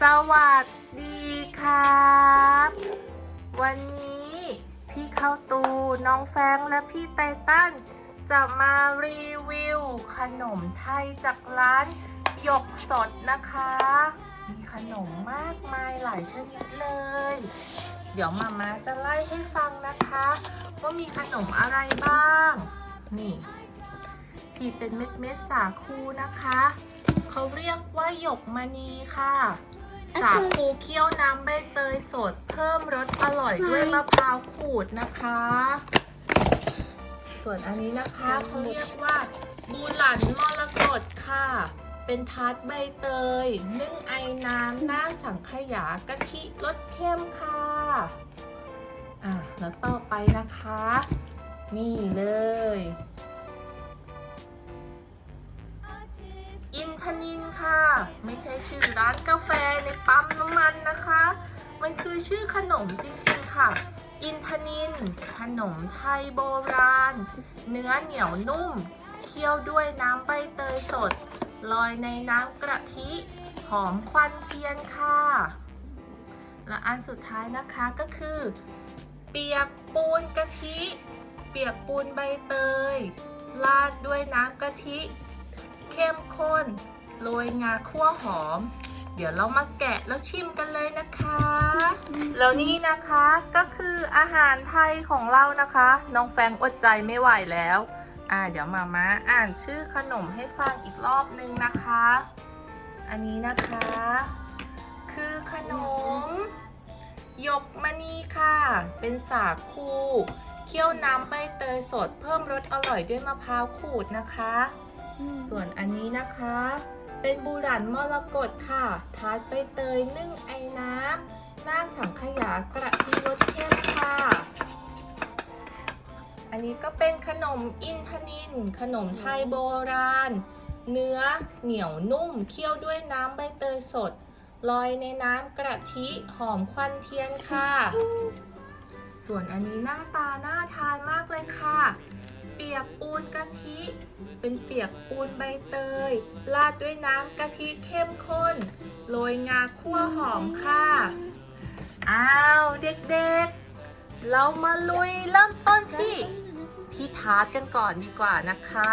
สวัสดีครับ วันนี้พี่เข้าตูน้องแฟงและพี่ไตตันจะมารีวิว ขนมไทยจากร้านหยกสดนะคะ มีขนมมากมายหลายชนิดเลย เดี๋ยวมาม่าจะไล่ให้ฟังนะคะ ว่ามีขนมอะไรบ้าง นี่ ที่เป็นเม็ดเม็ดๆสาคูนะคะ เขาเรียกว่าหยกมณีค่ะ สาคูเคี่ยวน้ำใบเตยสด เพิ่มรสอร่อยด้วยมะพร้าวขูดนะคะ ส่วนอันนี้นะคะเขาเรียกว่าบูหลันมรกตค่ะ เป็นทาร์ตใบเตย นึ่งไอน้ำหน้าสังขยากะทิรสเข้มค่ะอะแล้วต่อไปนะคะ นี่เลย ไม่ใช่ชื่อร้านกาแฟในปั๊มน้ำมันนะคะ มันคือชื่อขนมจริงๆค่ะ อินทนิน ขนมไทยโบราณ เนื้อเหนียวนุ่ม เคี่ยวด้วยน้ำใบเตยสด ลอยในน้ำกะทิ หอมควันเทียนค่ะ และอันสุดท้ายนะคะก็คือ เปียกปูนกะทิ เปียกปูนใบเตยราดด้วยน้ำกะทิ เข้มข้น โรยงาคั่วหอม เดี๋ยวเรามาแกะแล้วชิมกันเลยนะคะ แล้วนี่นะคะก็คืออาหารไทยของเรานะคะ น้องแฟงอดใจไม่ไหวแล้วอ่าเดี๋ยวมาม่าอ่านชื่อขนมให้ฟังอีกรอบนึงนะคะ อันนี้นะคะ คือขนมหยกมณีค่ะ เป็นสาคูเคี่ยวน้ำใบเตยสดเพิ่มรสอร่อยด้วยมะพร้าวขูดนะคะ ส่วนอันนี้นะคะ เป็นบูหลันมรกตค่ะ ทาร์ตใบเตยนึ่งไอ้น้ำ หน้าสังขยากระทิรสเข้มค่ะ อันนี้ก็เป็นขนมอินทนิน ขนมไทยโบราณ เนื้อเหนียวนุ่ม เคี่ยวด้วยน้ำใบเตยสด ลอยในน้ำกระทิหอมควันเทียนค่ะ ส่วนอันนี้หน้าตาน่าทานมากเลยค่ะ ปียกปูนกะทิ เป็นเปียกปูนใบเตย ราดด้วยน้ำกะทิเข้มข้น โรยงาคั่วหอมค่ะ อ้าวเด็กๆ เรามาลุยเริ่มต้นที่ที่ทาร์ตกันก่อนดีกว่านะคะ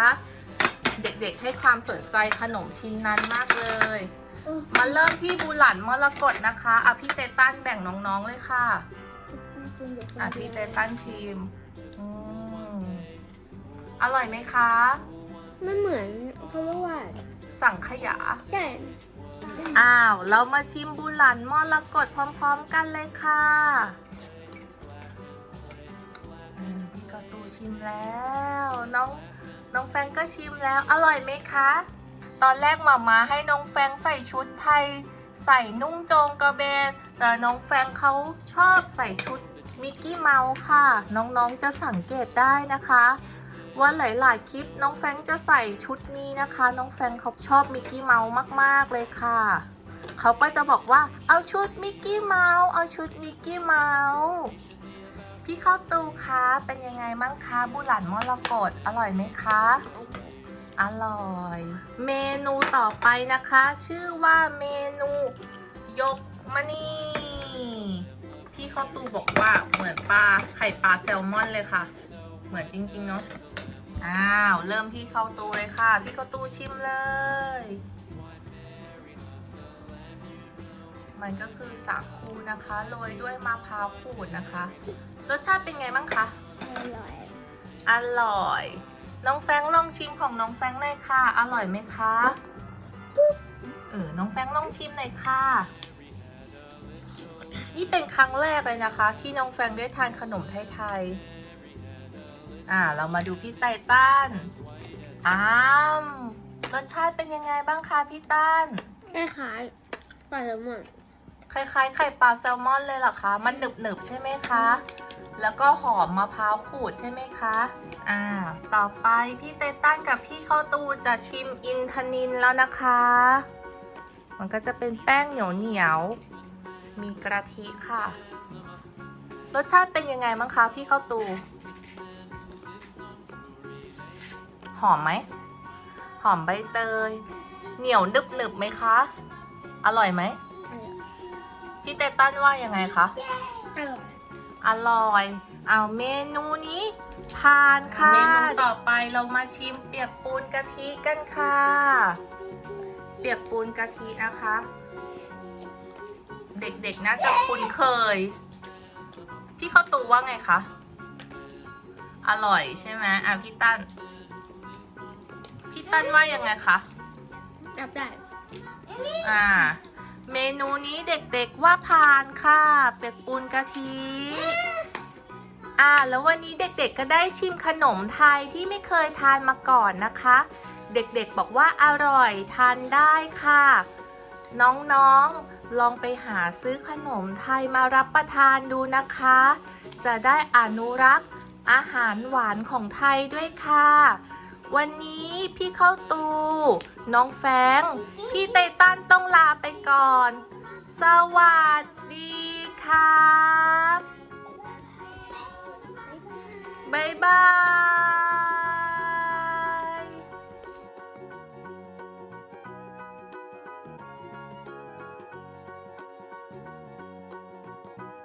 เด็กๆให้ความสนใจขนมชิ้นนั้นมากเลย มาเริ่มที่บูหลันมรกตนะคะอะพี่เตตันแบ่งน้องๆเลยค่ะอะพี่เตตันชิมอืม อร่อยไหมคะ มันเหมือนเขาเรียกว่าสังขยาใช่อ้าว เรามาชิมบุหลันมรกตพร้อมๆกันเลยค่ะอืมพี่กระตูชิมแล้ว น้องน้องแฟงก็ชิมแล้ว อร่อยไหมคะ ตอนแรกหมามาให้น้องแฟงใส่ชุดไทย ใส่นุ่งโจงกระเบน แต่น้องแฟงเขาชอบใส่ชุดมิกกี้เมาส์ค่ะ น้องๆจะสังเกตได้นะคะ ว่าหลายๆ คลิปน้องแฟงจะใส่ชุดนี้นะคะ น้องแฟงเขาชอบมิกกี้เมาส์มากๆเลยค่ะ เขาก็จะบอกว่าเอาชุดมิกกี้เมาส์เอาชุดมิกกี้เมาส์พี่ข้าตูคะเป็นยังไงบ้างคะบุหลันมรกตอร่อยไหมคะอร่อย เมนูต่อไปนะคะ ชื่อว่าเมนูยกมณีพี่ข้าตูบอกว่าเหมือนปลาไข่ปลาแซลมอนเลยค่ะ เหมือนจริง ๆ เนาะ อ้าว เริ่มที่เข้าตูเลยค่ะ พี่เข้าตูชิมเลย มันก็คือสาคูนะคะโรยด้วยมะพร้าวขูดนะคะ รสชาติเป็นไงบ้างคะอร่อย อร่อย น้องแฟรงค์ลองชิมของน้องแฟรงค์หน่อยค่ะ อร่อยไหมคะเออ น้องแฟรงค์ลองชิมหน่อยค่ะ นี่เป็นครั้งแรกเลยนะคะ ที่น้องแฟรงค์ได้ทานขนมไทยๆ อ่า เรามาดูพี่ไตตันอ้ามรสชาติเป็นยังไงบ้างคะพี่ตันคล้ายๆปลาแซลมอนคล้ายๆไข่ปลาแซลมอนเลยเหรอคะ มันหนึบๆใช่ไหมคะ แล้วก็หอมมะพร้าวขูดใช่ไหมคะ อ่า ต่อไปพี่เตตันกับพี่เข้าตูจะชิมอินทนินแล้วนะคะ มันก็จะเป็นแป้งเหนียวเหนียวๆมีกระทิค่ะ รสชาติเป็นยังไงบ้างคะพี่เข้าตู หอมไหม หอมใบเตย เหนียวนึบหนึบๆไหมคะ อร่อยไหม พี่เตตันว่ายังไงคะอร่อยอร่อย เอาเมนูนี้ผ่านค่ะ เมนูต่อไปเรามาชิมเปียกปูนกะทิกันค่ะ เปียกปูนกะทินะคะ เด็กๆน่าจะคุ้นเคย พี่เข้าตูว่าไงคะ อร่อยใช่ไหมอะพี่ตั้น พี่ตั้นว่ายังไงคะ รับได้ อ่า เมนูนี้เด็กๆว่าผ่านค่ะเปียกปูนกะทิ อ่า แล้ววันนี้เด็กๆก็ได้ชิมขนมไทยที่ไม่เคยทานมาก่อนนะคะ เด็กๆบอกว่าอร่อยทานได้ค่ะ น้องๆลองไปหาซื้อขนมไทยมารับประทานดูนะคะ จะได้อนุรักษ์อาหารหวานของไทยด้วยค่ะ วันนี้พี่เข้าตู น้องแฟง พี่ไตตันต้องลาไปก่อน สวัสดีครับ บ๊ายบาย